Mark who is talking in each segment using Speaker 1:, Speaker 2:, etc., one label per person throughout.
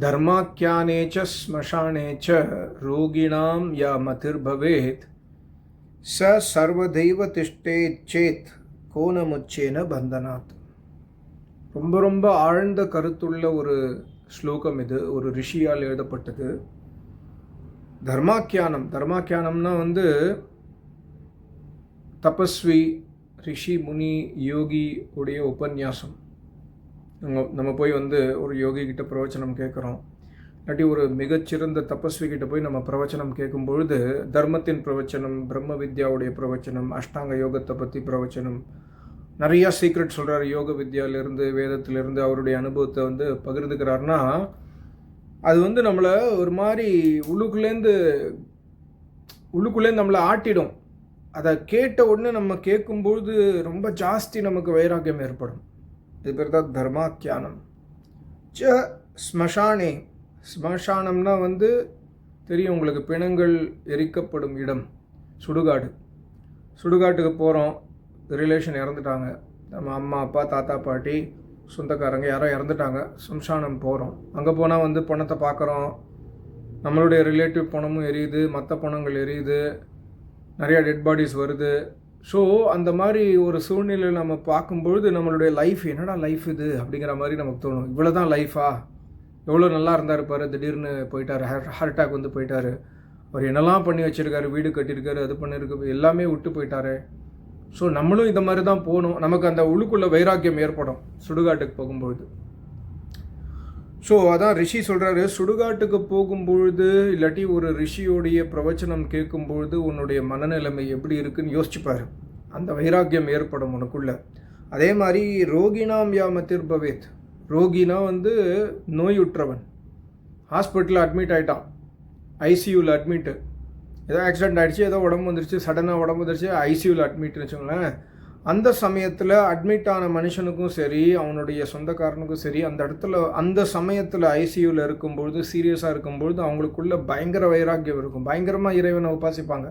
Speaker 1: தர்மாக்கியானே ச ஸ்மசானே ச ரோகிணாம் யா மதிர்பவேத் ச சர்வதெய்வ திஷ்டேத் சேத் கோணமுச்சேன பந்தனாத் ரொம்ப ரொம்ப ஆழ்ந்த கருத்துள்ள ஒரு ஸ்லோகம் இது ஒரு ரிஷியால் எழுதப்பட்டது. தர்மாக்கியானம். தர்மாக்கியானம்னா வந்து தபஸ்வி ரிஷி முனி யோகி உடைய உபன்யாசம். நம்ம நம்ம போய் வந்து ஒரு யோகி கிட்ட பிரவச்சனம் கேட்குறோம் இல்லாட்டி ஒரு மிகச்சிறந்த தபஸ்வி கிட்ட போய் நம்ம பிரவச்சனம் கேட்கும் பொழுது தர்மத்தின் பிரவச்சனம் பிரம்ம வித்யாவுடைய பிரவச்சனம் அஷ்டாங்க யோகத்தை பற்றி பிரவச்சனம் நிறையா சீக்ரெட் சொல்கிறார் யோக வித்யாவிலேருந்து வேதத்திலேருந்து அவருடைய அனுபவத்தை வந்து பகிர்ந்துக்கிறாருன்னா அது வந்து நம்மளை ஒரு மாதிரி உள்ளுக்குள்ளேருந்து உள்ளுக்குள்ளேருந்து நம்மளை ஆட்டிடும். அதை கேட்ட உடனே நம்ம கேட்கும்பொழுது ரொம்ப ஜாஸ்தி நமக்கு வைராக்கியம் ஏற்படும். இது பேர் தான் தர்மாக்கியானம் ச ஸ்மஷானே ஸ்மசானம்னா வந்து தெரியும் உங்களுக்கு பிணங்கள் எரிக்கப்படும் இடம் சுடுகாடு. சுடுகாட்டுக்கு போகிறோம் ரிலேஷன் இறந்துட்டாங்க. நம்ம அம்மா அப்பா தாத்தா பாட்டி சொந்தக்காரங்க யாரோ இறந்துட்டாங்க ஸ்மஷானம் போகிறோம் அங்கே போனால் வந்து பணத்தை பார்க்குறோம் நம்மளுடைய ரிலேட்டிவ் பணமும் எரியுது மற்ற பணங்கள் எரியுது நிறையா டெட் பாடிஸ் வருது. ஸோ அந்த மாதிரி ஒரு சூழ்நிலையில் நம்ம பார்க்கும்பொழுது நம்மளுடைய லைஃப் என்னடா லைஃப் இது அப்படிங்கிற மாதிரி நமக்கு தோணும். இவ்வளோ தான் லைஃபா எவ்வளோ நல்லா இருந்தார் பாரு திடீர்னு போயிட்டார். ஹார்ட் அட்டாக் வந்து போயிட்டார். அவர் என்னெல்லாம் பண்ணி வச்சுருக்காரு? வீடு கட்டியிருக்காரு அது பண்ணியிருக்கு எல்லாமே விட்டு போயிட்டாரு. ஸோ நம்மளும் இந்த மாதிரி தான் போகணும். நமக்கு அந்த உள்ளுக்குள்ளே வைராக்கியம் ஏற்படும் சுடுகாட்டுக்கு போகும்பொழுது. ஸோ அதான் ரிஷி சொல்கிறாரு சுடுகாட்டுக்கு போகும்பொழுது இல்லாட்டி ஒரு ரிஷியோடைய பிரவச்சனம் கேட்கும்பொழுது உன்னுடைய மனநிலைமை எப்படி இருக்குன்னு யோசிச்சுப்பாரு. அந்த வைராக்கியம் ஏற்படும் உனக்குள்ள. அதே மாதிரி ரோகினாம் யாமத்திர் பவேத் ரோகினா வந்து நோயுற்றவன். ஹாஸ்பிட்டலில் அட்மிட் ஆகிட்டான் ஐசியூவில் அட்மிட்டு ஏதோ ஆக்சிடென்ட் ஆகிடுச்சு ஏதோ உடம்பு வந்துருச்சு சடனாக உடம்பு வந்துருச்சு ஐசியூவில் அட்மிட்னு வச்சுக்கோங்களேன். அந்த சமயத்தில் அட்மிட் ஆன மனுஷனுக்கும் சரி அவனுடைய சொந்தக்காரனுக்கும் சரி அந்த இடத்துல அந்த சமயத்தில் ஐசியூவில் இருக்கும்பொழுது சீரியஸாக இருக்கும்பொழுது அவங்களுக்குள்ள பயங்கர வைராக்கியம் இருக்கும். பயங்கரமாக இறைவனை உபாசிப்பாங்க.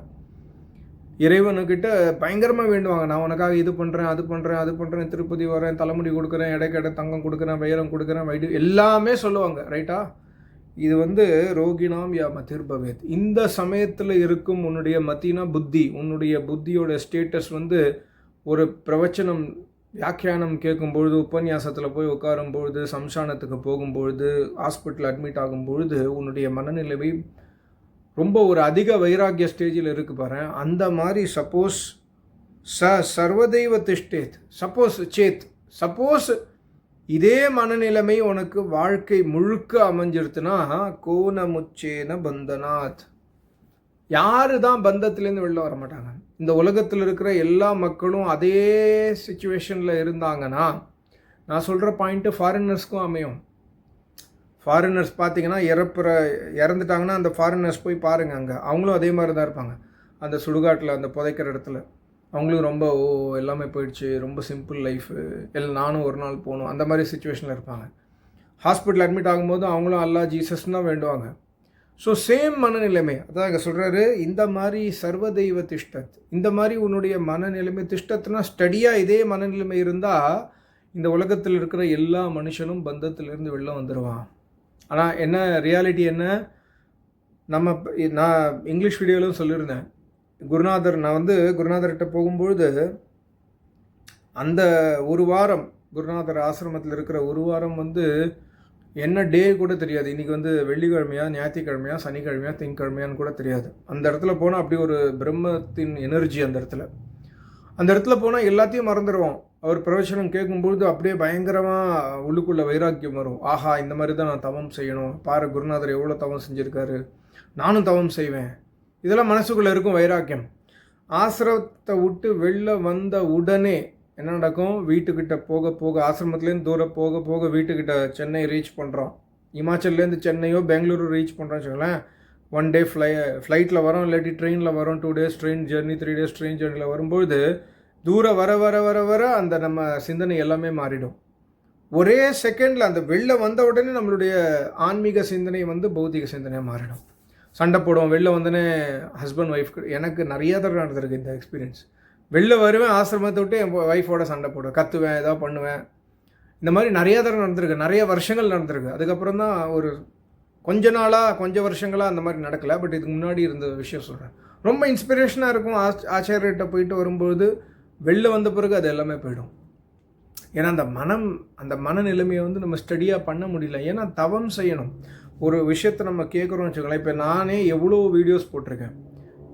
Speaker 1: இறைவனுக்கிட்ட பயங்கரமாக வேண்டுவாங்க. நான் உனக்காக இது பண்ணுறேன் அது பண்ணுறேன் அது பண்ணுறேன் திருப்பதி வரேன் தலைமுடி கொடுக்குறேன் இடைக்கடை தங்கம் கொடுக்குறேன் வைரம் கொடுக்குறேன் வைடு எல்லாமே சொல்லுவாங்க. ரைட்டா இது வந்து ரோகிணாம் யா மதிர்பவேத். இந்த சமயத்தில் இருக்கும் உன்னுடைய மத்தினா புத்தி உன்னுடைய புத்தியோட ஸ்டேட்டஸ் வந்து ஒரு பிரவச்சனம் வியாக்கியானம் கேட்கும்பொழுது உபன்யாசத்தில் போய் உட்காரும்பொழுது சம்சானத்துக்கு போகும்பொழுது ஹாஸ்பிட்டல் அட்மிட் ஆகும்பொழுது உன்னுடைய மனநிலைமை ரொம்ப ஒரு அதிக வைராக்கிய ஸ்டேஜில் இருக்கு பாரு அந்த மாதிரி சப்போஸ் ச சர்வதெய்வ திஷ்டேத் சப்போஸ் சேத் சப்போஸ் இதே மனநிலைமை உனக்கு வாழ்க்கை முழுக்க அமைஞ்சிருத்துனா கோணமுச்சேன பந்தனாத். யாரு தான் பந்தத்துலேருந்து வெளில வர மாட்டாங்க இந்த உலகத்தில் இருக்கிற எல்லா மக்களும் அதே சுச்சுவேஷனில் இருந்தாங்கன்னா நான் சொல்கிற பாயிண்ட்டு ஃபாரினர்ஸ்க்கும் அமையும். ஃபாரினர்ஸ் பார்த்தீங்கன்னா இறப்புற இறந்துட்டாங்கன்னா அந்த ஃபாரினர்ஸ் போய் பாருங்கள் அங்கே. அவங்களும் அதே மாதிரி தான் இருப்பாங்க. அந்த சுடுகாட்டில் அந்த புதைக்கிற இடத்துல. அவங்களும் ரொம்ப ஓ எல்லாமே போயிடுச்சு. ரொம்ப சிம்பிள் லைஃபு எல்லாம் நானும் ஒரு நாள் போகணும் அந்த மாதிரி சுச்சுவேஷனில் இருப்பாங்க. ஹாஸ்பிட்டல் அட்மிட் ஆகும்போது அவங்களும் அல்லா ஜீசஸ் தான் வேண்டுவாங்க. ஸோ சேம் மனநிலைமை. அதான் இங்கே சொல்கிறாரு இந்த மாதிரி சர்வதெய்வ திஷ்டத் இந்த மாதிரி உன்னுடைய மனநிலைமை திஷ்டத்துனா ஸ்டடியாக இதே மனநிலைமை இருந்தால் இந்த உலகத்தில் இருக்கிற எல்லா மனுஷனும் பந்தத்திலிருந்து வெளில வந்துடுவான் ஆனால் என்ன ரியாலிட்டி என்ன? நம்ம நான் இங்கிலீஷ் வீடியோவிலும் சொல்லியிருந்தேன். குருநாதர் நான் வந்து குருநாதர்கிட்ட போகும்பொழுது அந்த ஒரு வாரம் குருநாதர் ஆசிரமத்தில் இருக்கிற ஒரு வாரம் வந்து என்ன டே கூட தெரியாது. இன்றைக்கி வந்து வெள்ளிக்கிழமையா ஞாயிற்றுக்கிழமையா சனிக்கிழமையா திங்கக்கிழமையான்னு கூட தெரியாது. அந்த இடத்துல போனால் அப்படி ஒரு பிரம்மத்தின் எனர்ஜி அந்த இடத்துல. அந்த இடத்துல போனால் எல்லாத்தையும் மறந்துடுவோம் அவர் பிரவச்சனம் கேட்கும்பொழுது அப்படியே பயங்கரமாக உள்ளுக்குள்ள வைராக்கியம் வரும். ஆஹா இந்த மாதிரி தான் நான் தவம் செய்யணும். பாரு குருநாதர் எவ்வளோ தவம் செஞ்சுருக்காரு. நானும் தவம் செய்வேன். இதெல்லாம் மனசுக்குள்ளே இருக்கும் வைராக்கியம். ஆசிரத்தை விட்டு வெளில வந்த உடனே என்ன நடக்கும்? வீட்டுக்கிட்ட போக போக ஆசிரமத்துலேருந்து தூரம் போக போக வீட்டுக்கிட்ட சென்னை ரீச் பண்ணுறோம் இமாச்சல்லேருந்து சென்னையோ பெங்களூரு ரீச் பண்ணுறோன்னு வச்சுக்கோங்களேன். ஒன் டே ஃப்ளை ஃப்ளைட்டில் வரோம் இல்லாட்டி ட்ரெயினில் வரோம் two days train journey three days train ஜெர்னியில் வரும்பொழுது தூரம் வர வர வர வர அந்த நம்ம சிந்தனை எல்லாமே மாறிடும். ஒரே செகண்டில் அந்த வெளில வந்த உடனே நம்மளுடைய ஆன்மீக சிந்தனை வந்து பௌத்திக சிந்தனையாக மாறிடும். சண்டை போடுவோம். வெளில வந்தோடனே ஹஸ்பண்ட் ஒய்ஃப் எனக்கு நிறைய தடவை நடந்திருக்கு இந்த எக்ஸ்பீரியன்ஸ் வெளில வருவேன் ஆசிரமத்தை விட்டு என் ஒய்ஃபோட சண்டை போடுவேன் கத்துவேன் ஏதோ பண்ணுவேன். இந்த மாதிரி நிறைய தடவை நடந்திருக்கு நிறைய வருஷங்கள் நடந்திருக்கு. அதுக்கப்புறம் தான் ஒரு கொஞ்ச நாளாக கொஞ்ச வருஷங்களாக அந்த மாதிரி நடக்கலை. பட் இதுக்கு முன்னாடி இருந்த விஷயம் சொல்கிறேன் ரொம்ப இன்ஸ்பிரேஷனாக இருக்கும். ஆச் ஆச்சாரியர்கிட்ட போயிட்டு வரும்போது வெளில வந்த பிறகு அது எல்லாமே போயிடும். ஏன்னா அந்த மனம் அந்த மனநிலைமையை வந்து நம்ம ஸ்டடியாக பண்ண முடியல. ஏன்னா தவம் செய்யணும். ஒரு விஷயத்தை நம்ம கேட்குறோம்னு வச்சுக்கோங்களேன். இப்போ நானே எவ்வளோ வீடியோஸ் போட்டிருக்கேன்.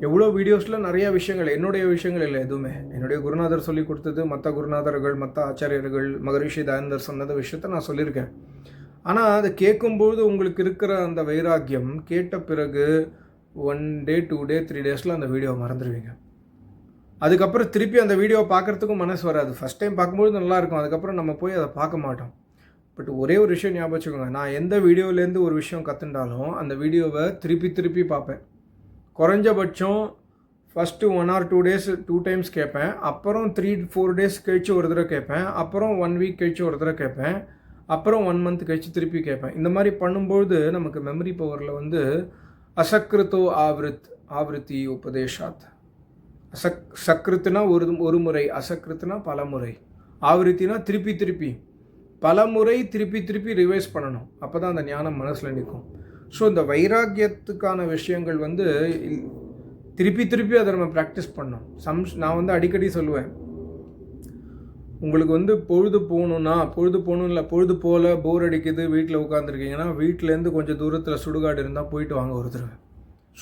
Speaker 1: எவ்வளோ வீடியோஸில் நிறையா விஷயங்கள் என்னுடைய விஷயங்கள் இல்லை எதுவுமே. என்னுடைய குருநாதர் சொல்லி கொடுத்தது மற்ற குருநாதர்கள் மற்ற ஆச்சாரியர்கள் மகரிஷி தயானந்தர் சொன்னது விஷயத்த நான் சொல்லியிருக்கேன். ஆனால் அதை கேட்கும்போது உங்களுக்கு இருக்கிற அந்த வைராக்கியம் கேட்ட பிறகு one day two day three டேஸில் அந்த வீடியோவை மறந்துடுவீங்க. அதுக்கப்புறம் திருப்பி அந்த வீடியோவை பார்க்குறதுக்கும் மனசு வராது. ஃபஸ்ட் டைம் பார்க்கும்போது நல்லாயிருக்கும் அதுக்கப்புறம் நம்ம போய் அதை பார்க்க மாட்டோம். பட் ஒரே ஒரு விஷயம் ஞாபகம் வச்சுக்கோங்க. நான் எந்த வீடியோலேருந்து ஒரு விஷயம் கற்றுண்டாலும் அந்த வீடியோவை திருப்பி திருப்பி பார்ப்பேன். குறைஞ்சபட்சம் first one or two days two times கேட்பேன். அப்புறம் த்ரீ ஃபோர் டேஸ் கழித்து ஒரு தடவை கேட்பேன். அப்புறம் ஒன் வீக் கழித்து ஒரு தடவை கேட்பேன். அப்புறம் ஒன் மந்த் கழித்து திருப்பி கேட்பேன். இந்த மாதிரி பண்ணும்பொழுது நமக்கு மெமரி பவரில் வந்து அசக்ருத்தோ ஆவருத் ஆவருத்தி உபதேஷாத். அசக் சக்ருத்துனா ஒரு ஒரு முறை அசக்ருத்துனா பல முறை. ஆவருத்தினா திருப்பி திருப்பி. பல முறை திருப்பி திருப்பி ரிவைஸ் பண்ணணும். அப்போ தான் அந்த ஞானம் மனசில் நிற்கும். ஸோ இந்த வைராக்கியத்துக்கான விஷயங்கள் வந்து திருப்பி திருப்பி அதை நம்ம ப்ராக்டிஸ் பண்ணோம் சம் நான் வந்து அடிக்கடி சொல்லுவேன். உங்களுக்கு வந்து பொழுது போகணுன்னா பொழுது போகணும் இல்லை பொழுது போல் போர் அடிக்குது வீட்டில் உட்காந்துருக்கீங்கன்னா வீட்டிலேருந்து கொஞ்சம் தூரத்தில் சுடுகாடு இருந்தால் போயிட்டு வாங்க ஒரு தடவை.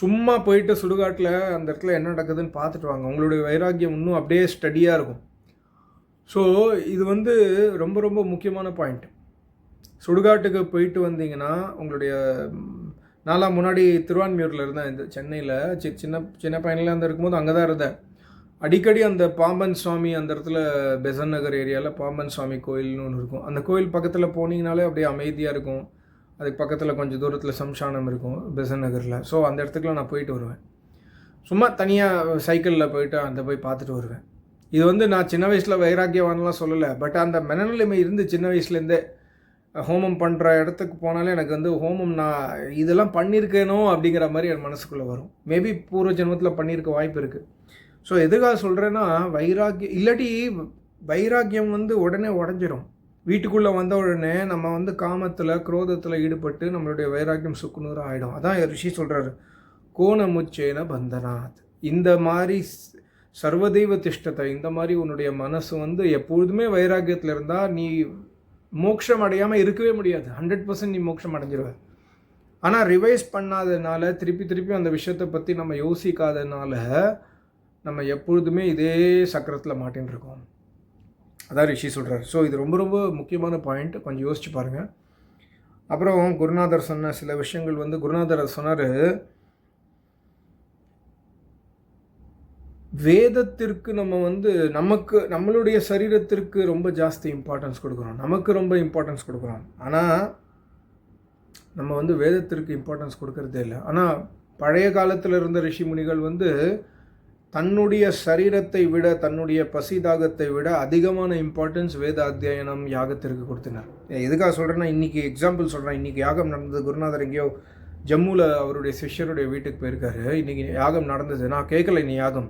Speaker 1: சும்மா போயிட்டு சுடுகாட்டில் அந்த இடத்துல என்ன நடக்குதுன்னு பார்த்துட்டு வாங்க. உங்களுடைய வைராக்கியம் இன்னும் அப்படியே ஸ்டடியாக இருக்கும். ஸோ இது வந்து ரொம்ப ரொம்ப முக்கியமான பாயிண்ட் சுடுகாட்டுக்கு போயிட்டு வந்தீங்கன்னா உங்களுடைய நாலாம் முன்னாடி திருவான்மியூரில் இருந்தேன் இந்த சென்னையில். சி சின்ன சின்ன பையனில் அந்த இருக்கும்போது அங்கே தான் இருந்தேன். அடிக்கடி அந்த பாம்பன் சுவாமி அந்த இடத்துல பெசன் நகர் ஏரியாவில் பாம்பன் சுவாமி கோயில்னு ஒன்று இருக்கும். அந்த கோயில் பக்கத்தில் போனீங்கனாலே அப்படியே அமைதியாக இருக்கும். அதுக்கு பக்கத்தில் கொஞ்சம் தூரத்தில் சம்சானம் இருக்கும் பெசன் நகரில். ஸோ அந்த இடத்துக்குலாம் நான் போயிட்டு வருவேன். சும்மா தனியாக சைக்கிளில் போயிட்டு அந்த போய் பார்த்துட்டு வருவேன். இது வந்து நான் சின்ன வயசில் வைராக்கியவான்லாம் சொல்லலை. பட் அந்த மனநிலைமை இருந்து சின்ன வயசுலேருந்தே ஹோமம் பண்ணுற இடத்துக்கு போனாலே எனக்கு வந்து ஹோமம் நான் இதெல்லாம் பண்ணியிருக்கேனோ அப்படிங்கிற மாதிரி என் மனசுக்குள்ளே வரும். மேபி பூர்வ ஜென்மத்தில் பண்ணியிருக்க வாய்ப்பு இருக்குது ஸோ எதுக்காக சொல்கிறேன்னா வைராக்கியம் இல்லாட்டி வைராக்கியம் வந்து உடனே உடஞ்சிரும். வீட்டுக்குள்ளே வந்த உடனே நம்ம வந்து காமத்தில் குரோதத்தில் ஈடுபட்டு நம்மளுடைய வைராக்கியம் சுக்குநூறு ஆகிடும் அதான் ரிஷி சொல்கிறாரு கோணமுச்சேன பந்தனாத். இந்த மாதிரி சர்வதெய்வ திஷ்டத்தை இந்த மாதிரி உன்னுடைய மனசு வந்து எப்பொழுதுமே வைராக்கியத்தில் இருந்தால் நீ மோட்சம் அடையாமல் இருக்கவே முடியாது. ஹண்ட்ரட் பர்சன்ட் நீ மோட்சம் அடைஞ்சிருவ ஆனால் ரிவைஸ் பண்ணாததுனால திருப்பி திருப்பி அந்த விஷயத்தை பற்றி நம்ம யோசிக்காதனால நம்ம எப்பொழுதுமே இதே சக்கரத்தில் மாட்டின்னு இருக்கோம் அதான் ரிஷி சொல்கிறார் ஸோ இது ரொம்ப ரொம்ப முக்கியமான பாயிண்ட் கொஞ்சம் யோசிச்சு பாருங்கள் அப்புறம் குருநாதர் சொன்ன சில விஷயங்கள் வந்து குருநாதர் சொன்னார் வேதத்திற்கு நம்ம வந்து நமக்கு நம்மளுடைய சரீரத்திற்கு ரொம்ப ஜாஸ்தி இம்பார்ட்டன்ஸ் கொடுக்குறோம். நமக்கு ரொம்ப இம்பார்ட்டன்ஸ் கொடுக்குறோம். ஆனால் நம்ம வந்து வேதத்திற்கு இம்பார்ட்டன்ஸ் கொடுக்கறதே இல்லை. ஆனால் பழைய காலத்தில் இருந்த ரிஷி முனிகள் வந்து தன்னுடைய சரீரத்தை விட தன்னுடைய பசி தாகத்தை விட அதிகமான இம்பார்ட்டன்ஸ் வேத அத்தியனம் யாகத்திற்கு கொடுத்தனர். எதுக்காக சொல்கிறேன்னா இன்றைக்கி எக்ஸாம்பிள் சொல்கிறேன் இன்றைக்கி யாகம் நடந்தது குருநாதர் எங்கேயோ ஜம்முவில் அவருடைய சிஷ்யருடைய வீட்டுக்கு போயிருக்காரு. இன்றைக்கி யாகம் நடந்தது. நான் கேட்கல இனி யாகம்.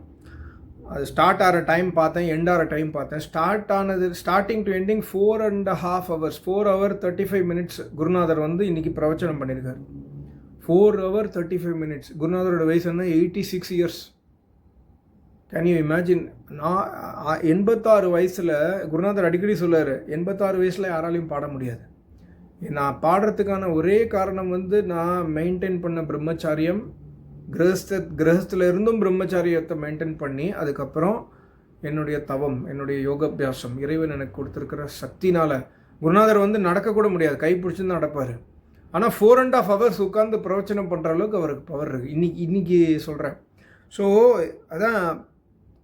Speaker 1: அது ஸ்டார்ட் ஆகிற டைம் பார்த்தேன் எண்ட் ஆகிற டைம் பார்த்தேன். ஸ்டார்ட் ஆனது starting to ending four and half hours four hour thirty five minutes குருநாதர் வந்து இன்றைக்கி பிரவச்சனம் பண்ணியிருக்காரு four hour thirty five minutes குருநாதரோட வயசு என்ன? Eighty six years can you imagine நான் எண்பத்தாறு வயசில் குருநாதர் அடிக்கடி சொல்லார் எண்பத்தாறு வயசில் யாராலையும் பாட முடியாது. நான் பாடுறதுக்கான ஒரே காரணம் வந்து நான் மெயின்டைன் பண்ண பிரம்மச்சாரியம் கிரகஸ்த கிரகஸ்தில் இருந்தும் பிரம்மச்சாரியத்தை மெயின்டைன் பண்ணி அதுக்கப்புறம் என்னுடைய தவம் என்னுடைய யோகாபியாசம் இறைவன் எனக்கு கொடுத்துருக்கிற சக்தினால் குருநாதர் வந்து நடக்கக்கூட முடியாது கை பிடிச்சி தான் நடப்பார். ஆனால் ஃபோர் அண்ட் ஆஃப் ஹவர்ஸ் உட்காந்து பிரவச்சனம் பண்ணுற அளவுக்கு அவருக்கு பவர் இருக்குது இன்னைக்கு இன்றைக்கி சொல்கிறேன் ஸோ அதான்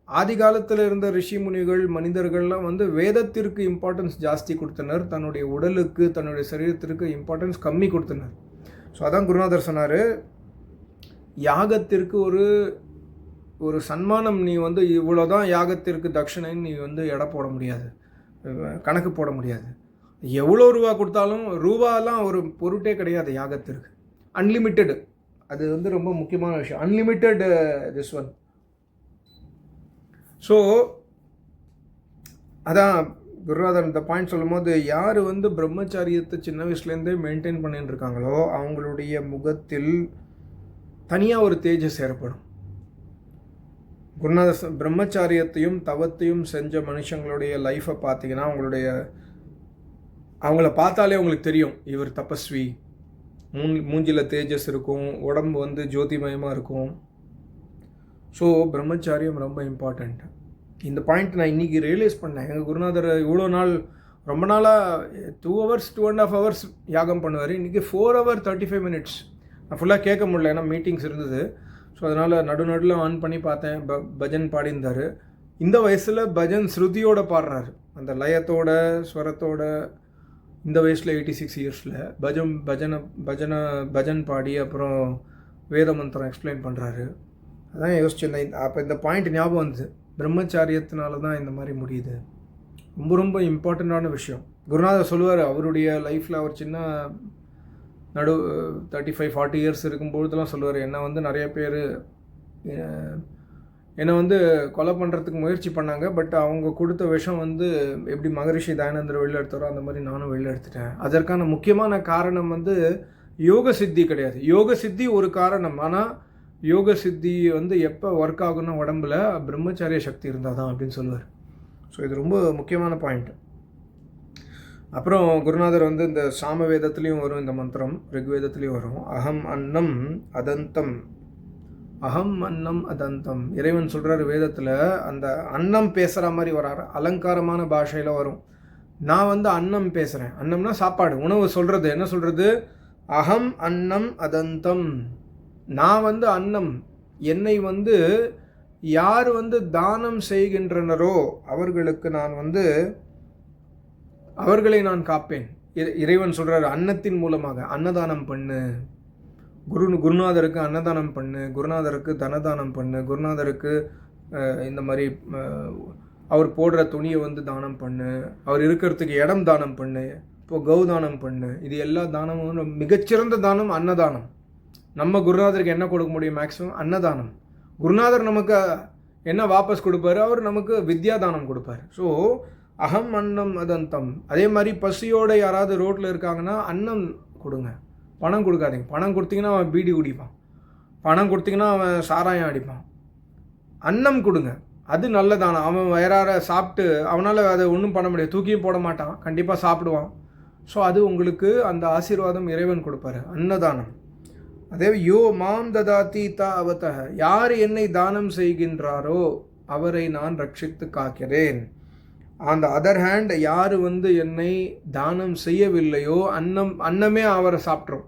Speaker 1: ஆதி காலத்தில் இருந்த ரிஷி முனிகள் மனிதர்கள்லாம் வந்து வேதத்திற்கு இம்பார்ட்டன்ஸ் ஜாஸ்தி கொடுத்தனர். தன்னுடைய உடலுக்கு தன்னுடைய சரீரத்திற்கு இம்பார்ட்டன்ஸ் கம்மி கொடுத்தனர். ஸோ அதான் குருநாதர் சொன்னார் யாகத்திற்கு ஒரு ஒரு சன்மானம் நீ வந்து இவ்வளோதான் யாகத்திற்கு தட்சிணைன்னு நீ வந்து எடை போட முடியாது. கணக்கு போட முடியாது. எவ்வளோ ரூபா கொடுத்தாலும் ரூபாலாம் ஒரு பொருட்டே கிடையாது யாகத்திற்கு. அன்லிமிட்டெடு அது வந்து ரொம்ப முக்கியமான விஷயம். அன்லிமிட்டெட் திஸ் ஒன் ஸோ அதான் குருநாதர் இந்த பாயிண்ட் சொல்லும்போது யார் வந்து பிரம்மச்சாரியத்தை சின்ன வயசுலேருந்தே மெயின்டைன் பண்ணிட்டு இருக்காங்களோ அவங்களுடைய முகத்தில் தனியாக ஒரு தேஜஸ் ஏற்படும். குருநாத பிரம்மச்சாரியத்தையும் தவத்தையும் செஞ்ச மனுஷங்களுடைய லைஃப்பை பார்த்தீங்கன்னா அவங்களுடைய அவங்கள பார்த்தாலே உங்களுக்கு தெரியும் இவர் தபஸ்வி. மூன் மூஞ்சில் தேஜஸ் இருக்கும் உடம்பு வந்து ஜோதிமயமாக இருக்கும். ஸோ பிரம்மச்சாரியம் ரொம்ப இம்பார்ட்டண்ட் இந்த பாயிண்ட் நான் இன்றைக்கி ரியலைஸ் பண்ணேன். எங்கள் குருநாதர் இவ்வளோ நாள் ரொம்ப நாளாக two hours two and half hours யாகம் பண்ணுவார். இன்றைக்கி four hour thirty five minutes நான் ஃபுல்லாக கேட்க முடியல ஏன்னா மீட்டிங்ஸ் இருந்தது. ஸோ அதனால் நடு நடுவில் ஆன் பண்ணி பார்த்தேன். ப பஜன் பாடியிருந்தார். இந்த வயசில் பஜன் ஸ்ருதியோட பாடுறாரு. அந்த லயத்தோட ஸ்வரத்தோட இந்த வயசில் எயிட்டி சிக்ஸ் இயர்ஸில் பஜன் பஜனை பஜனை பஜன் பாடி அப்புறம் வேத மந்திரம் எக்ஸ்பிளைன் பண்ணுறாரு அதான் யோசிச்சிருந்தேன் அப்போ இந்த பாயிண்ட் ஞாபகம் வந்துது. பிரம்மச்சாரியத்தினால தான் இந்த மாதிரி முடியுது. ரொம்ப ரொம்ப இம்பார்ட்டண்ட்டான விஷயம். குருநாதர் சொல்லுவார் அவருடைய லைஃப்பில் அவர் சின்ன நடு தேர்ட்டி ஃபைவ் ஃபார்ட்டி இயர்ஸ் இருக்கும்பொழுதுலாம் சொல்லுவார் என்னை வந்து நிறைய பேர் என்னை வந்து கொலை பண்ணுறதுக்கு முயற்சி பண்ணாங்க பட் அவங்க கொடுத்த விஷம் வந்து எப்படி மகரிஷி தயானந்தர் வெளில எடுத்தாரோ அந்த மாதிரி நானும் வெளில எடுத்துட்டேன். அதற்கான முக்கியமான காரணம் வந்து யோக சித்தி கிடையாது. யோக சித்தி ஒரு காரணம். ஆனால் யோக சித்தி வந்து எப்போ ஒர்க் ஆகும்னா உடம்புல பிரம்மச்சாரிய சக்தி இருந்தால் தான் அப்படின்னு சொல்லுவார். ஸோ இது ரொம்ப முக்கியமான பாயிண்ட் அப்புறம் குருநாதர் வந்து இந்த சாம வேதத்துலேயும் வரும் இந்த மந்திரம் ரிக்வேதத்துலேயும் வரும். அகம் அன்னம் அதந்தம். அகம் அன்னம் அதந்தம். இறைவன் சொல்கிறார் வேதத்தில் அந்த அன்னம் பேசுகிற மாதிரி வராரு. அலங்காரமான பாஷையில் வரும். நான் வந்து அன்னம் பேசுகிறேன் அன்னம்னா சாப்பாடு. உணவு சொல்கிறது என்ன சொல்கிறது அகம் அன்னம் அதந்தம். நான் வந்து அன்னம். என்னை வந்து யார் வந்து தானம் செய்கின்றனரோ அவர்களுக்கு நான் வந்து அவர்களை நான் காப்பேன். இறை- இறைவன் சொல்கிறார் அன்னத்தின் மூலமாக அன்னதானம் பண்ணு. குரு குருநாதருக்கு அன்னதானம் பண்ணு. குருநாதருக்கு தனதானம் பண்ணு. குருநாதருக்கு இந்த மாதிரி அவர் போடுற துணியை வந்து தானம் பண்ணு. அவர் இருக்கிறதுக்கு இடம் தானம் பண்ணு. இப்போ கௌதானம் பண்ணு. இது எல்லா தானமும் மிகச்சிறந்த தானம் அன்னதானம். நம்ம குருநாதருக்கு என்ன கொடுக்க முடியும் மேக்ஸிமம் அன்னதானம். குருநாதர் நமக்கு என்ன வாபஸ் கொடுப்பாரு? அவர் நமக்கு வித்யாதானம் கொடுப்பாரு. ஸோ அகம் அன்னம் அதந்தம். அதே மாதிரி பசியோட யாராவது ரோட்டில் இருக்காங்கன்னா அன்னம் கொடுங்க. பணம் கொடுக்காதீங்க. பணம் கொடுத்தீங்கன்னா அவன் பீடி குடிப்பான். பணம் கொடுத்தீங்கன்னா அவன் சாராயம் அடிப்பான். அன்னம் கொடுங்க. அது நல்லதானம் அவன் வயிறார சாப்பிட்டு அவனால் அதை ஒன்றும் பண்ண முடியாது. தூக்கியும் போட மாட்டான். கண்டிப்பாக சாப்பிடுவான். ஸோ அது உங்களுக்கு அந்த ஆசீர்வாதம் இறைவன் கொடுப்பாரு. அன்னதானம். அதே யோ மாம் ததாதி தா அவத்தக யார் என்னை தானம் செய்கின்றாரோ அவரை நான் ரட்சித்து காக்கிறேன். அந்த அதர் ஹேண்ட் யார் வந்து என்னை தானம் செய்யவில்லையோ அன்னம் அன்னமே அவரை சாப்பிட்றோம்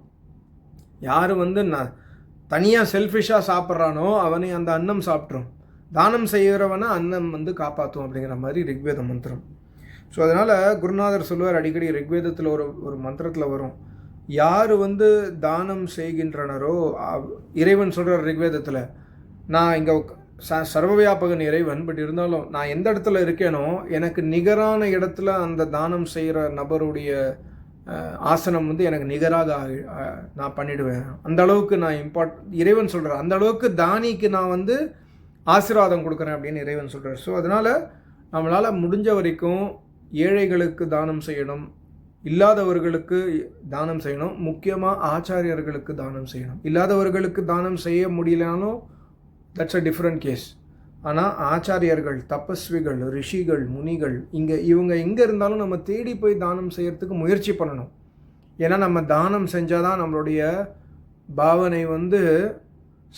Speaker 1: யார் வந்து நான் தனியாக செல்ஃபிஷாக சாப்பிட்றானோ அவனை அந்த அன்னம் சாப்பிட்ரும். தானம் செய்கிறவனை அன்னம் வந்து காப்பாற்றும் அப்படிங்கிற மாதிரி ரிக்வேத மந்திரம். ஸோ அதனால் குருநாதர் சொல்லுவார் அடிக்கடி ரிக்வேதத்தில் ஒரு ஒரு மந்திரத்தில் வரும். யார் வந்து தானம் செய்கின்றனரோ அவ்- இறைவன் சொல்கிறார் ரிக்வேதத்தில் நான் இங்கே ச சர்வவியாபகன் இறைவன் பட் இருந்தாலும் நான் எந்த இடத்துல இருக்கேனோ எனக்கு நிகரான இடத்துல அந்த தானம் செய்கிற நபருடைய ஆசனம் வந்து எனக்கு நிகராக நான் பண்ணிடுவேன். அந்த அளவுக்கு நான் இம்பார்ட் இறைவன் சொல்கிறேன் அந்த அளவுக்கு தானிக்கு நான் வந்து ஆசீர்வாதம் கொடுக்குறேன் அப்படின்னு இறைவன் சொல்கிறார் ஸோ அதனால் நம்மளால் முடிஞ்ச வரைக்கும் ஏழைகளுக்கு தானம் செய்யணும் இல்லாதவர்களுக்கு தானம் செய்யணும் முக்கியமாக ஆச்சாரியர்களுக்கு தானம் செய்யணும். இல்லாதவர்களுக்கு தானம் செய்ய முடியலனாலும் தட்ஸ் அ டிஃப்ரெண்ட் கேஸ் ஆனால் ஆச்சாரியர்கள் தபஸ்விகள் ரிஷிகள் முனிகள் இங்கே இவங்க எங்கே இருந்தாலும் நம்ம தேடி போய் தானம் செய்கிறதுக்கு முயற்சி பண்ணணும். ஏன்னா நம்ம தானம் செஞ்சால் தான் நம்மளுடைய பாவனை வந்து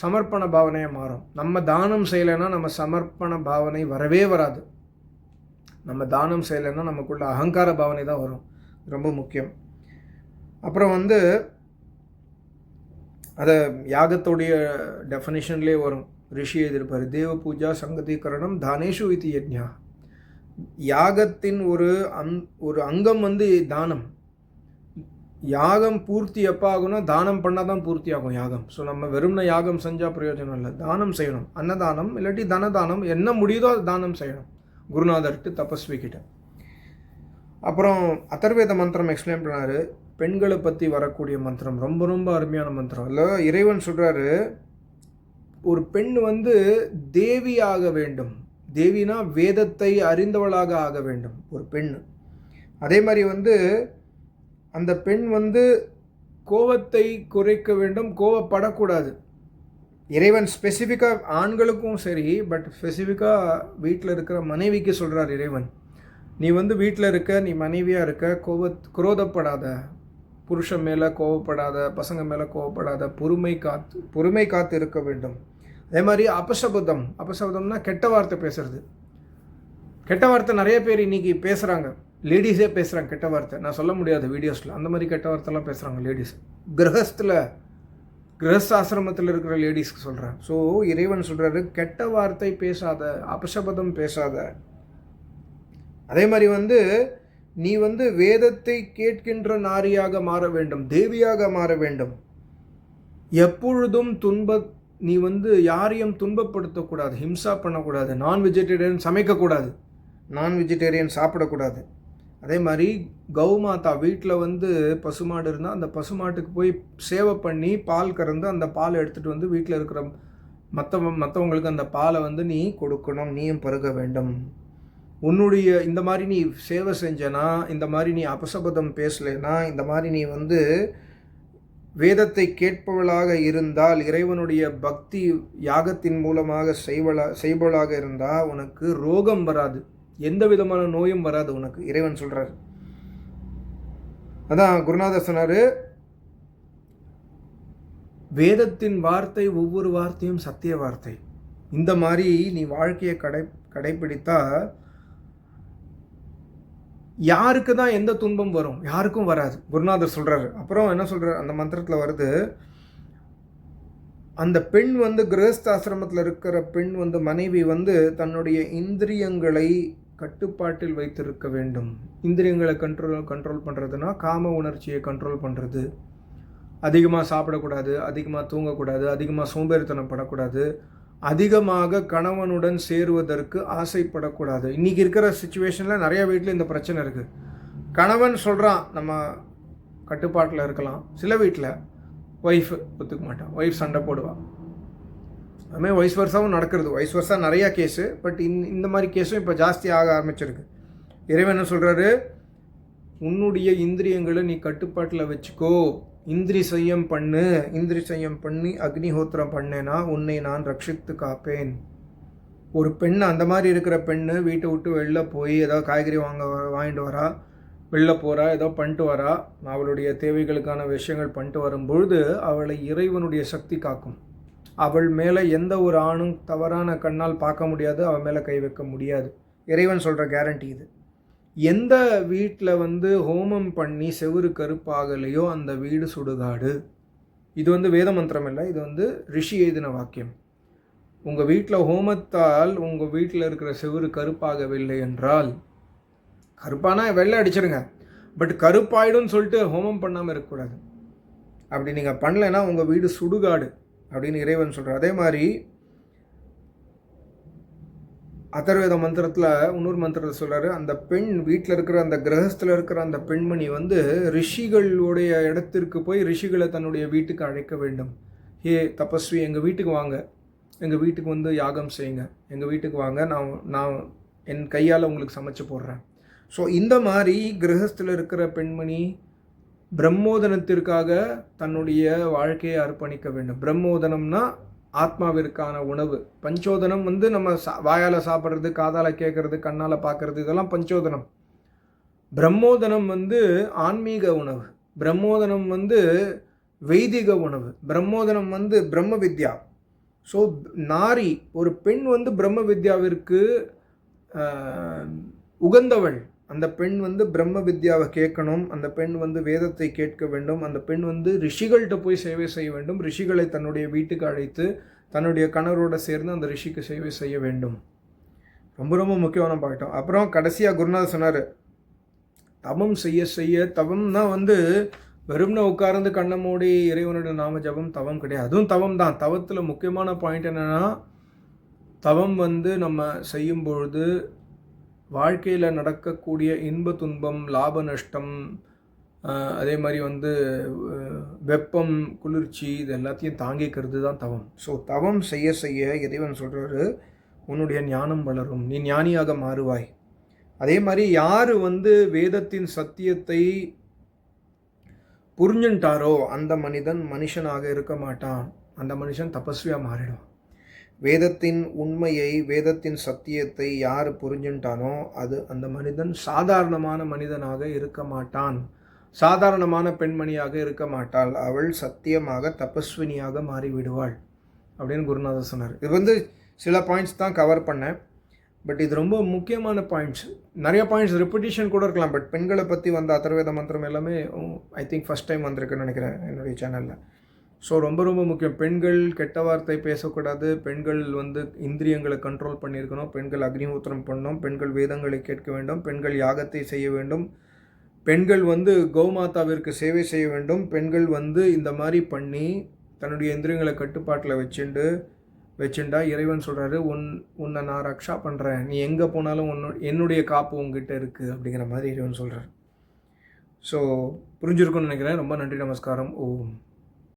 Speaker 1: சமர்ப்பண பாவனையாக மாறும். நம்ம தானம் செய்யலைன்னா நம்ம சமர்ப்பண பாவனை வரவே வராது. நம்ம தானம் செய்யலைன்னா நமக்குள்ள அகங்கார பாவனை தான் வரும். ரொம்ப முக்கியம். அப்புறம் வந்து அதை யாகத்துடைய டெஃபனிஷன்லேயே வரும். ரிஷி எதிர்ப்பார் தேவ பூஜா சங்கதீகரணம் தானேஷு இது யஜ்யா யாகத்தின் ஒரு அங் ஒரு அங்கம் வந்து தானம். யாகம் பூர்த்தி எப்போ ஆகும்னா தானம் பண்ணால் தான் பூர்த்தி ஆகும் யாகம். ஸோ நம்ம வெறும்ன யாகம் செஞ்சால் பிரயோஜனம் இல்லை. தானம் செய்யணும். அன்னதானம் இல்லாட்டி தனதானம் என்ன முடியுதோ அது தானம் செய்யணும். குருநாதர்கிட்ட தபஸ்வி கிட்ட. அப்புறம் அதர்வேத மந்திரம் எக்ஸ்பிளைன் பண்ணார். பெண்களை பற்றி வரக்கூடிய மந்திரம். ரொம்ப ரொம்ப அருமையான மந்திரம். இல்லை இறைவன் சொல்கிறாரு ஒரு பெண் வந்து தேவி ஆக வேண்டும். தேவினா வேதத்தை அறிந்தவளாக ஆக வேண்டும் ஒரு பெண். அதே மாதிரி வந்து அந்த பெண் வந்து கோபத்தை குறைக்க வேண்டும் கோவப்படக்கூடாது இறைவன் ஸ்பெசிஃபிக்காக ஆண்களுக்கும் சரி பட் ஸ்பெசிஃபிக்காக வீட்டில் இருக்கிற மனைவிக்கு சொல்கிறார் இறைவன் நீ வந்து வீட்டில் இருக்க நீ மனைவியாக இருக்க கோவ குரோதப்படாத. புருஷன் மேலே கோவப்படாத பசங்க மேலே கோவப்படாத பொறுமை காத்து பொறுமை காத்து இருக்க வேண்டும். அதே மாதிரி அபசபதம். அபசபதம்னா கெட்ட வார்த்தை பேசுறது. கெட்ட வார்த்தை நிறைய பேர் இன்றைக்கி பேசுகிறாங்க லேடிஸே பேசுகிறாங்க கெட்ட வார்த்தை. நான் சொல்ல முடியாது வீடியோஸில். அந்த மாதிரி கெட்ட வார்த்தைலாம் பேசுகிறாங்க லேடிஸ். கிரகஸ்தில் கிரகஸ்தாசிரமத்தில் இருக்கிற லேடிஸ்க்கு சொல்கிறேன் ஸோ இறைவன் சொல்கிறாரு கெட்ட வார்த்தை பேசாத அபசபதம் பேசாத. அதே மாதிரி வந்து நீ வந்து வேதத்தை கேட்கின்ற நாரியாக மாற வேண்டும் தேவியாக மாற வேண்டும். எப்பொழுதும் துன்ப நீ வந்து யாரையும் துன்பப்படுத்தக்கூடாது ஹிம்சா பண்ணக்கூடாது நான் வெஜிடேரியன் சமைக்கக்கூடாது நான் வெஜிடேரியன் சாப்பிடக்கூடாது. அதே மாதிரி கௌமாதா வீட்டில் வந்து பசுமாடு இருந்தால் அந்த பசுமாட்டுக்கு போய் சேவை பண்ணி பால் கறந்து அந்த பால் எடுத்துகிட்டு வந்து வீட்டில் இருக்கிற மற்ற மற்றவங்களுக்கு அந்த பாலை வந்து நீ கொடுக்கணும் நீயும் பருக வேண்டும். உன்னுடைய இந்த மாதிரி நீ சேவை செஞ்சனா இந்த மாதிரி நீ அபசபதம் பேசலைனா இந்த மாதிரி நீ வந்து வேதத்தை கேட்பவளாக இருந்தால் இறைவனுடைய பக்தி யாகத்தின் மூலமாக செய்வளா செய்பவளாக இருந்தால் உனக்கு ரோகம் வராது. எந்த விதமான நோயும் வராது உனக்கு இறைவன் சொல்கிறார் அதான் குருநாதர் சொன்னார் வேதத்தின் வார்த்தை ஒவ்வொரு வார்த்தையும் சத்திய வார்த்தை. இந்த மாதிரி நீ வாழ்க்கையை கடை கடைப்பிடித்தால் யாருக்கு தான் எந்த துன்பம் வரும்? யாருக்கும் வராது. குருநாதர் சொல்கிறாரு அப்புறம் என்ன சொல்கிறார் அந்த மந்திரத்தில் வருது அந்த பெண் வந்து கிரகஸ்தாசிரமத்தில் இருக்கிற பெண் வந்து மனைவி வந்து தன்னுடைய இந்திரியங்களை கட்டுப்பாட்டில் வைத்திருக்க வேண்டும். இந்திரியங்களை கண்ட்ரோல் கண்ட்ரோல் பண்ணுறதுனா காம உணர்ச்சியை கண்ட்ரோல் பண்ணுறது அதிகமாக சாப்பிடக்கூடாது அதிகமாக தூங்கக்கூடாது அதிகமாக சோம்பேறித்தனம் படக்கூடாது. அதிகமாக கணவனுடன் சேருவதற்கு ஆசைப்படக்கூடாது. இன்றைக்கி இருக்கிற சுச்சுவேஷனில் நிறைய வீட்டில் இந்த பிரச்சனை இருக்குது கணவன் சொல்கிறான் நம்ம கட்டுப்பாட்டில் இருக்கலாம். சில வீட்டில் ஒய்ஃப் ஒத்துக்க மாட்டான். ஒய்ஃப் சண்டை போடுவாள் அதுமாதிரி வயசு வருஷமும் நடக்கிறது. வயசு வருஷம் நிறையா கேஸு பட் இந் இந்த மாதிரி கேஸும் இப்போ ஜாஸ்தி ஆக ஆரம்பிச்சிருக்கு. இறைவன் என்ன சொல்கிறாரு உன்னுடைய இந்திரியங்களை நீ கட்டுப்பாட்டில் வச்சுக்கோ. இந்திரி செய்யம் பண்ணு இந்திரி செய்யம் பண்ணி அக்னிஹோத்திரம் பண்ணேன்னா உன்னை நான் ரட்சித்து காப்பேன். ஒரு பெண் அந்த மாதிரி இருக்கிற பெண்ணு வீட்டை விட்டு வெளில போய் ஏதாவது காய்கறி வாங்க வாங்கிட்டு வரா வெளில போகிறா ஏதோ பண்ணிட்டு வரா அவளுடைய தேவைகளுக்கான விஷயங்கள் பண்ணிட்டு வரும்பொழுது அவளை இறைவனுடைய சக்தி காக்கும். அவள் மேலே எந்த ஒரு ஆணும் தவறான கண்ணால் பார்க்க முடியாது அவள் மேலே கை வைக்க முடியாது. இறைவன் சொல்கிற கேரண்டி இது. எந்த வீட்டில் வந்து ஹோமம் பண்ணி செவுறு கருப்பாகலையோ அந்த வீடு சுடுகாடு? இது வந்து வேத மந்திரம் இல்லை இது வந்து ரிஷி எழுதின வாக்கியம். உங்கள் வீட்டில் ஹோமத்தால் உங்கள் வீட்டில் இருக்கிற செவுறு கருப்பாகவில்லை என்றால் கருப்பானா வெள்ளை அடிச்சிருங்க. பட் கருப்பாயிடும்னு சொல்லிட்டு ஹோமம் பண்ணாமல் இருக்கக்கூடாது. அப்படி நீங்கள் பண்ணலைன்னா உங்கள் வீடு சுடுகாடு அப்படின்னு இறைவன் சொல்கிறார் அதே மாதிரி அதர்வேத மந்திரத்தில் இன்னொரு மந்திரத்தில் சொல்கிறாரு அந்த பெண் வீட்டில் இருக்கிற அந்த கிரகத்தில் இருக்கிற அந்த பெண்மணி வந்து ரிஷிகளுடைய இடத்திற்கு போய் ரிஷிகளை தன்னுடைய வீட்டுக்கு அழைக்க வேண்டும். ஏ தபஸ்வி எங்கள் வீட்டுக்கு வாங்க. எங்கள் வீட்டுக்கு வந்து யாகம் செய்யுங்க. எங்கள் வீட்டுக்கு வாங்க. நான் நான் என் கையால் உங்களுக்கு சமைச்சு போடுறேன். ஸோ இந்த மாதிரி கிரகத்தில் இருக்கிற பெண்மணி பிரம்மோதனத்திற்காக தன்னுடைய வாழ்க்கையை அர்ப்பணிக்க வேண்டும். பிரம்மோதனம்னா ஆத்மாவிற்கான உணவு. பஞ்சோதனம் வந்து நம்ம சா வாயால் சாப்பிட்றது காதால் கேட்குறது கண்ணால் பார்க்குறது இதெல்லாம் பஞ்சோதனம். பிரம்மோதனம் வந்து ஆன்மீக உணவு. பிரம்மோதனம் வந்து வைதிக உணவு. பிரம்மோதனம் வந்து பிரம்ம வித்யா. ஸோ நாரி ஒரு பெண் வந்து பிரம்ம வித்யாவிற்கு உகந்தவள். அந்த பெண் வந்து பிரம்ம வித்யாவை கேட்கணும் அந்த பெண் வந்து வேதத்தை கேட்க வேண்டும் அந்த பெண் வந்து ரிஷிகள்கிட்ட போய் சேவை செய்ய வேண்டும் ரிஷிகளை தன்னுடைய வீட்டுக்கு அழைத்து தன்னுடைய கணவரோட சேர்ந்து அந்த ரிஷிக்கு சேவை செய்ய வேண்டும். ரொம்ப ரொம்ப முக்கியமான பாட்டம் அப்புறம் கடைசியாக குருநாதர் சொன்னார் தவம் செய்ய செய்ய தவம்னா வந்து வெறும்னா உட்கார்ந்து கண்ணை மூடி இறைவனுடைய நாம ஜபம் தவம் கிடையாது. அதுவும் தவம் தான். தவத்தில் முக்கியமான பாயிண்ட் என்னென்னா தவம் வந்து நம்ம செய்யும் பொழுது வாழ்க்கையில் நடக்கக்கூடிய இன்ப துன்பம் லாப நஷ்டம் அதே மாதிரி வந்து வெப்பம் குளிர்ச்சி இது எல்லாத்தையும் தாங்கிக்கிறது தான் தவம். ஸோ தவம் செய்ய செய்ய இறைவன் சொல்கிறாரு உன்னுடைய ஞானம் வளரும். நீ ஞானியாக மாறுவாய். அதே மாதிரி யார் வந்து வேதத்தின் சத்தியத்தை புரிஞ்சுட்டாரோ அந்த மனிதன் மனுஷனாக இருக்க மாட்டான். அந்த மனுஷன் தபஸ்வியாக மாறிடுவான். வேதத்தின் உண்மையை வேதத்தின் சத்தியத்தை யார் புரிஞ்சுட்டானோ அது அந்த மனிதன் சாதாரணமான மனிதனாக இருக்க மாட்டான். சாதாரணமான பெண்மணியாக இருக்க மாட்டாள். அவள் சத்தியமாக தபஸ்வினியாக மாறிவிடுவாள். அப்படின்னு குருநாதர் சொன்னார். இது வந்து சில பாயிண்ட்ஸ் தான் கவர் பண்ணேன். பட் இது ரொம்ப முக்கியமான பாயிண்ட்ஸ் நிறைய பாயிண்ட்ஸ் ரிப்பீட்டேஷன் கூட இருக்கலாம். பட் பெண்களை பற்றி வந்த அதர்வேத மந்திரம் எல்லாமே ஐ திங்க் ஃபஸ்ட் டைம் வந்திருக்குன்னு நினைக்கிறேன் என்னுடைய சேனலில் ஸோ ரொம்ப ரொம்ப முக்கியம். பெண்கள் கெட்ட வார்த்தை பேசக்கூடாது. பெண்கள் வந்து இந்திரியங்களை கண்ட்ரோல் பண்ணியிருக்கணும். பெண்கள் அக்னிஹோத்திரம் பண்ணணும். பெண்கள் வேதங்களை கேட்க வேண்டும். பெண்கள் யாகத்தை செய்ய வேண்டும். பெண்கள் வந்து கௌமாதாவிற்கு சேவை செய்ய வேண்டும். பெண்கள் வந்து இந்த மாதிரி பண்ணி தன்னுடைய இந்திரியங்களை கட்டுப்பாட்டில் வச்சுண்டு வச்சுண்டா இறைவன் சொல்கிறாரு உன் உன்னை நான் ரக்ஷா பண்ணுறேன் நீ எங்கே போனாலும் உன்னு என்னுடைய காப்பு உங்ககிட்ட இருக்குது அப்படிங்கிற மாதிரி இறைவன் சொல்கிறார் ஸோ புரிஞ்சிருக்கும்னு நினைக்கிறேன். ரொம்ப நன்றி நமஸ்காரம். ஓம்.